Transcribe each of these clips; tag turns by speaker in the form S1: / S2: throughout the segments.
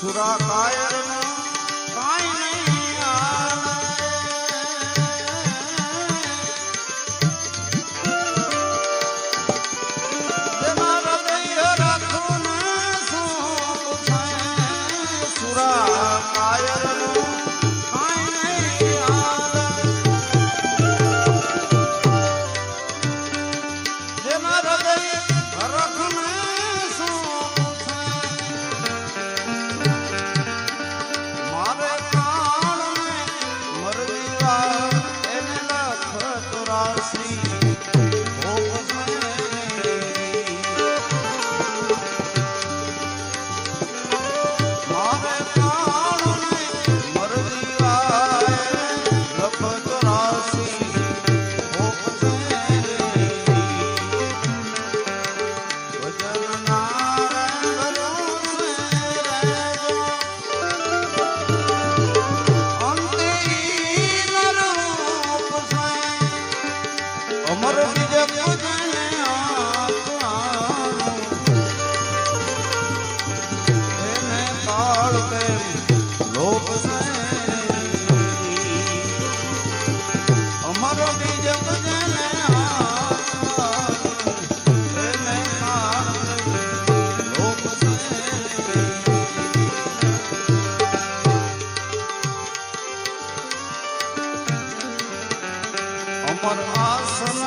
S1: સુરા કાયર અમર આસન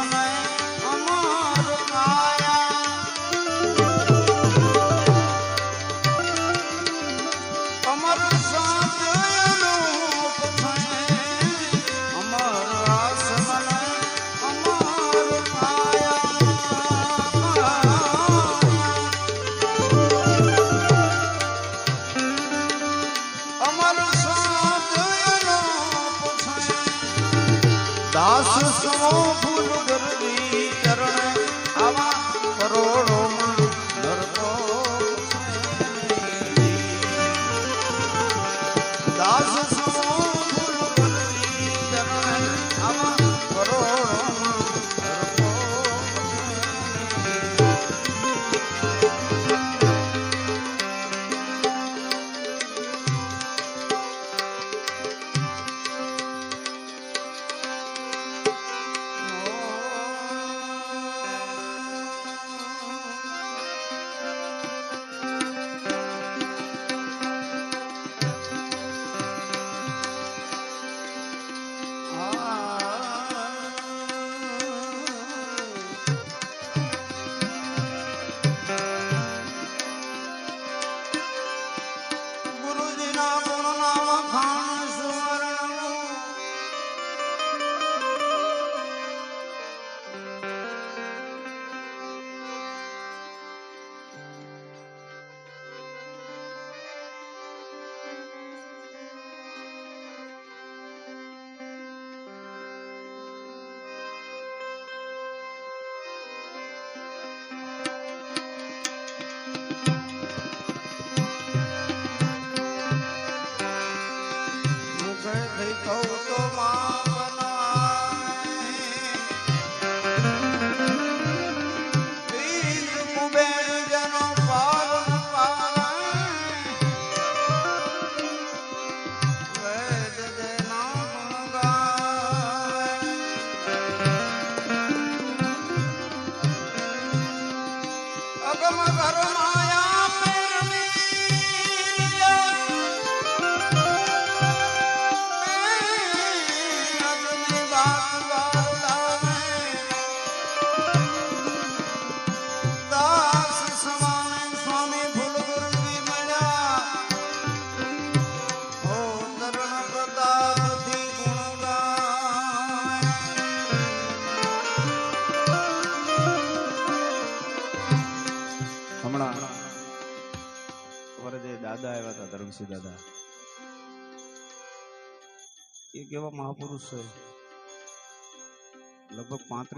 S1: করমা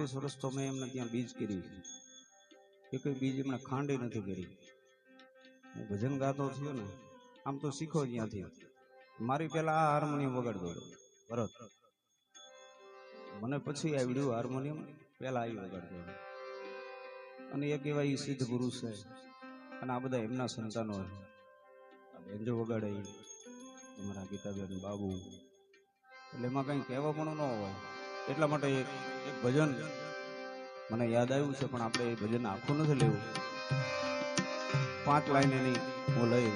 S1: પાંત્રીસ વર્ષ તો મેં એમને ત્યાં બીજ કરી એ કોઈ બીજ એમણે ખાંડી નથી કરી. હું ભજન ગાતો થયો ને, આમ તો શીખો ત્યાંથી મારી પેલા આ હાર્મોનિયમ વગાડતો ભરત. મને પછી આવડ્યું હાર્મોનિયમ પેલા આવી વગાડતો અને એક એવા ઈ સિદ્ધ ગુરુ છે. અને આ બધા એમના સંતાનો છે. બેન્જો વગાડે તમારા ગીતાબેન બાબુ. એટલે એમાં કંઈ કહેવા પણ ન હોય. એટલા માટે એક ભજન મને યાદ આવ્યું છે, પણ આપણે એ ભજન આખું નથી લેવું. પાંચ લાઈન એની હું લઈ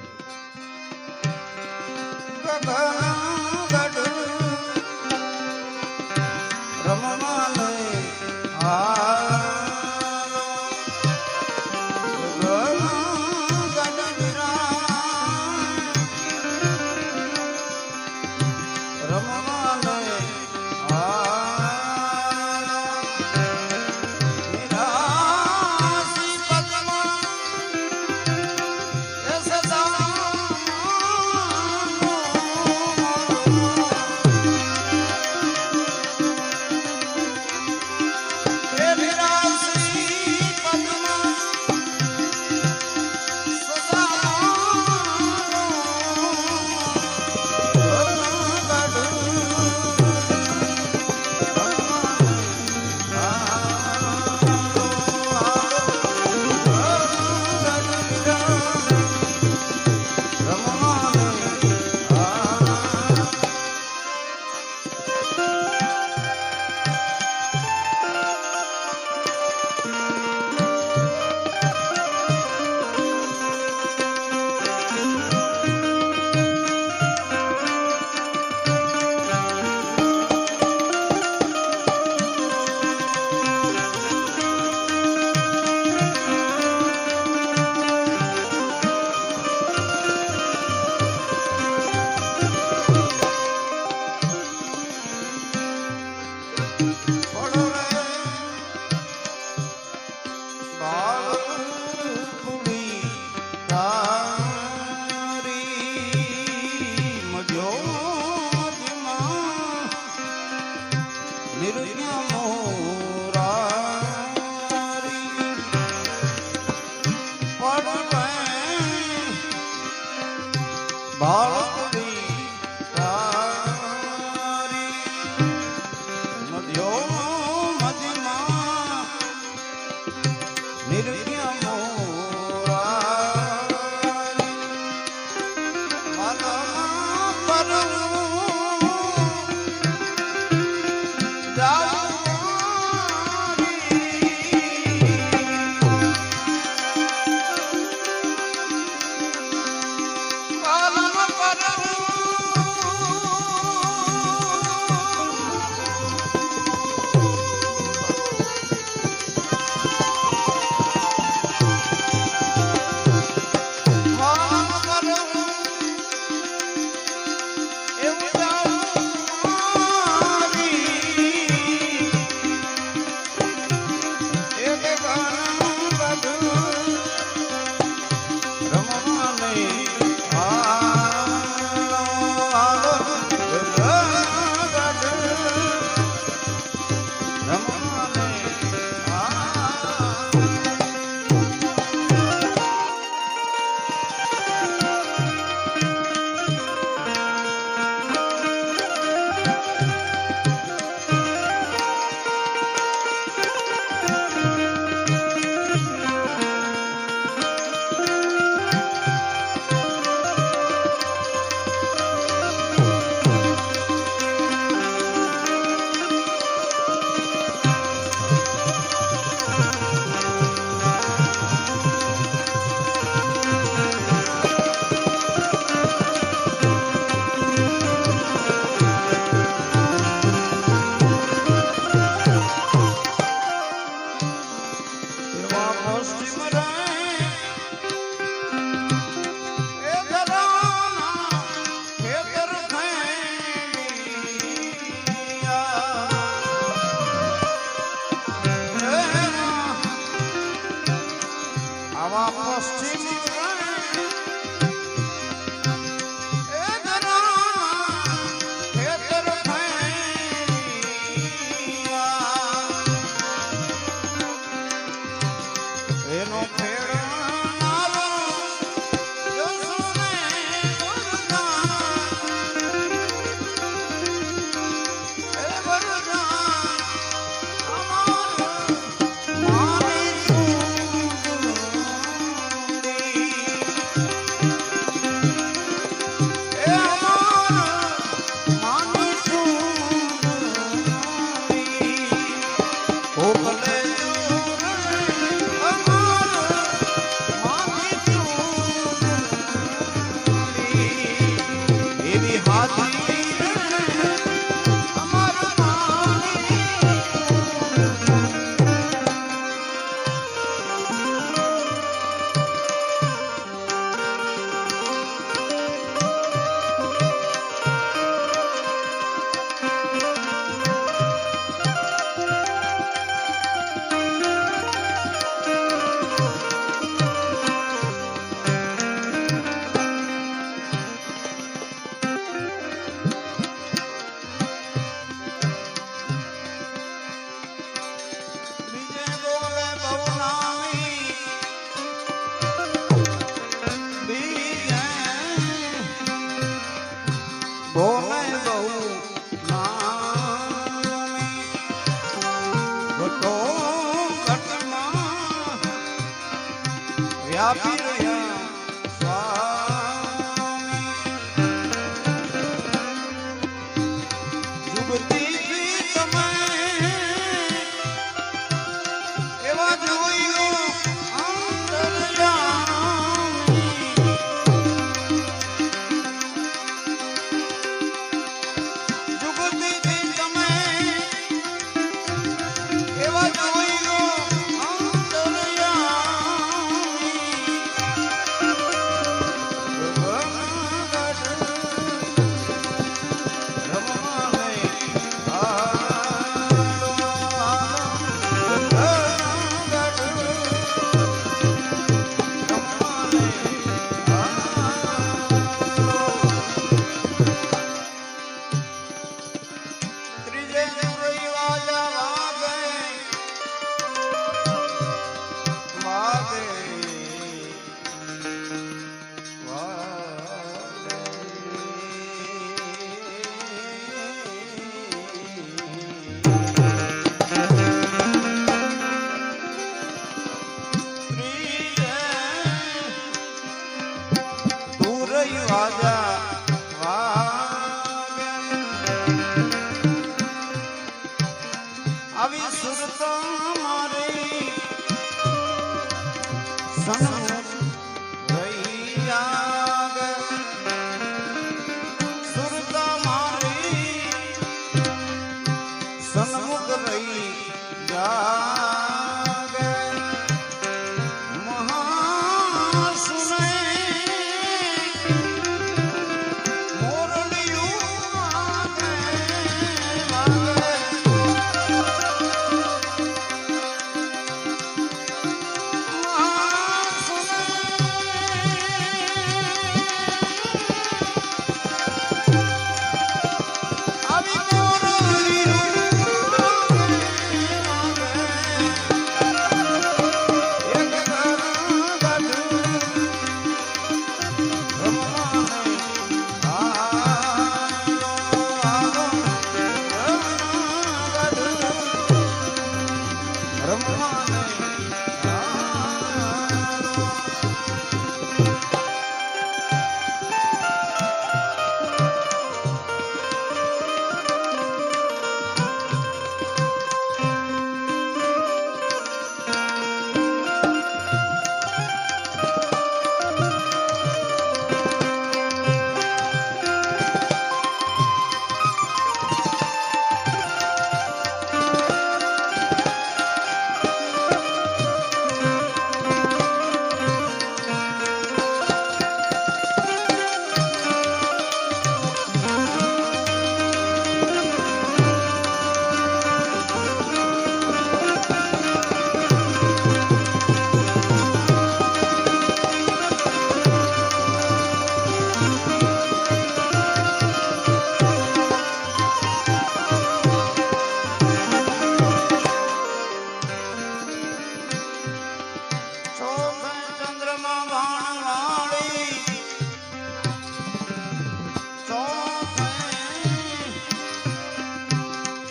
S2: આવી સુરત મારી સન્મુખ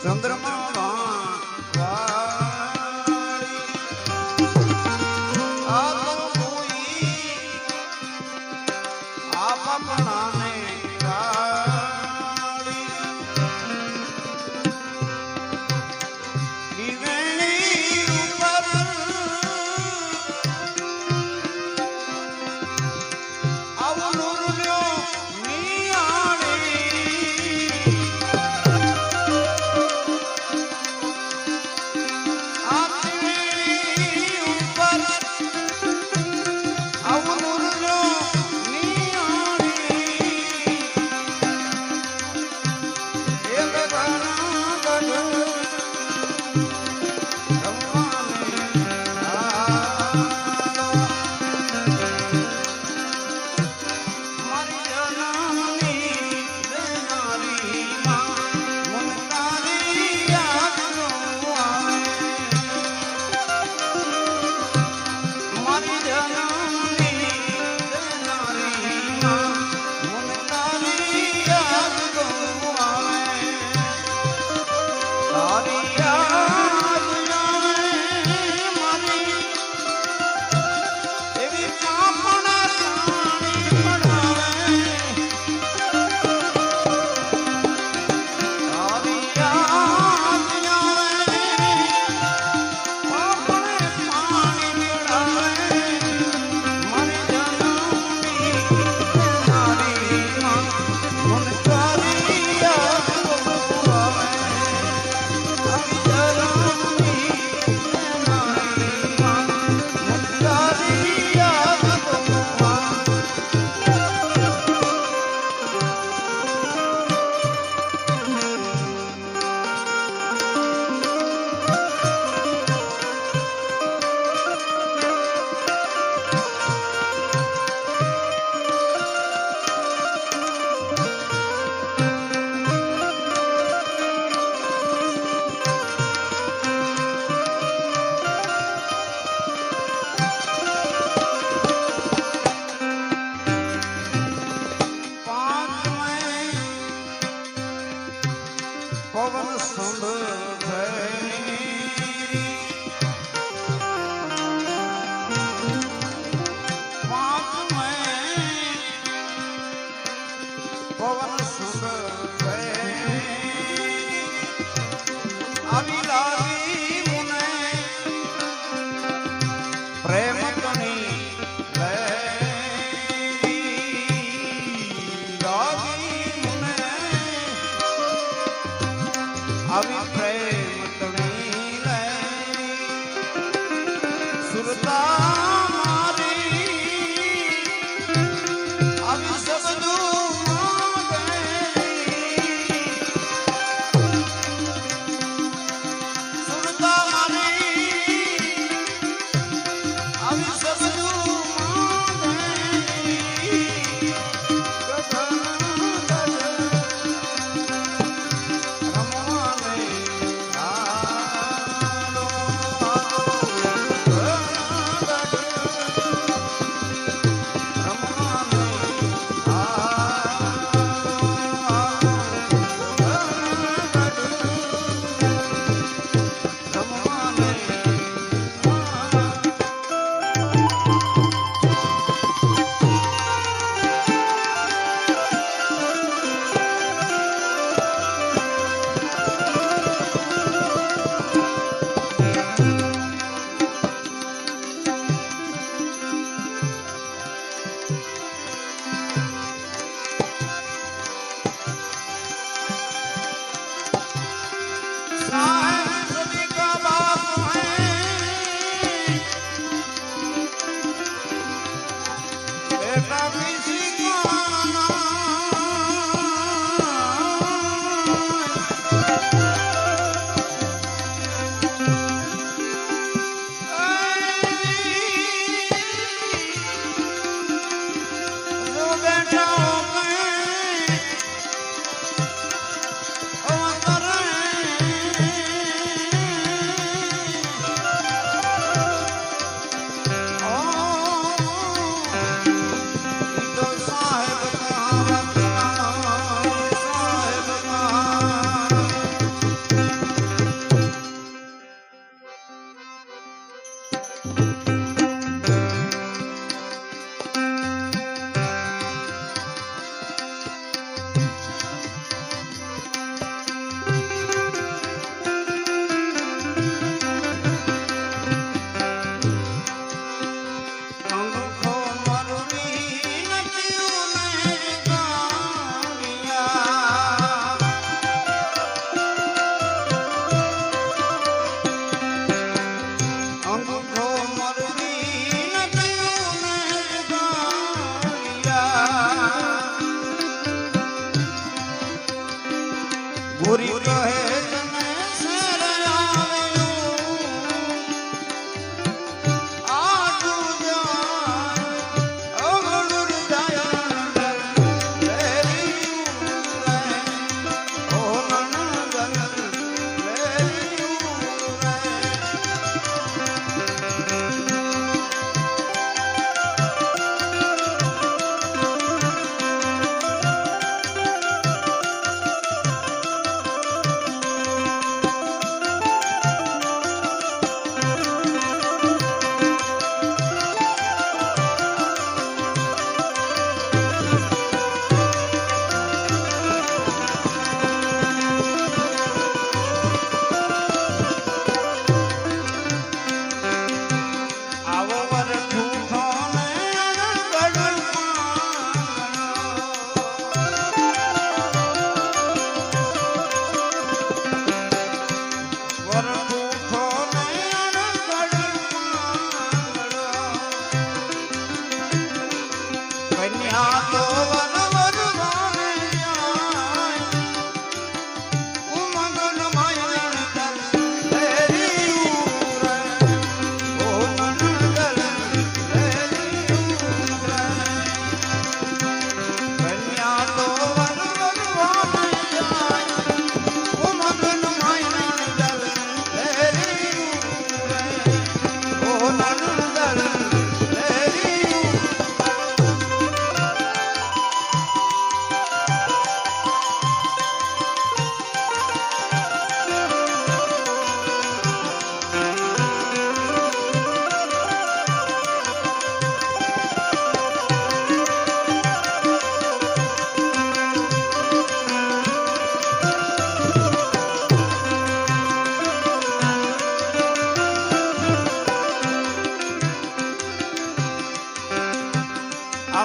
S2: Sandra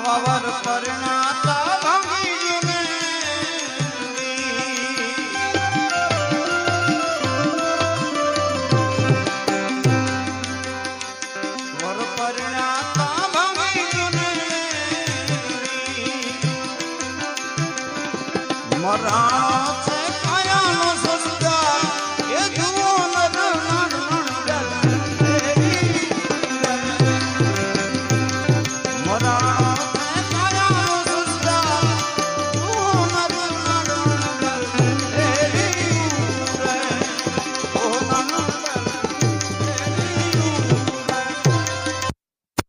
S2: આવા વર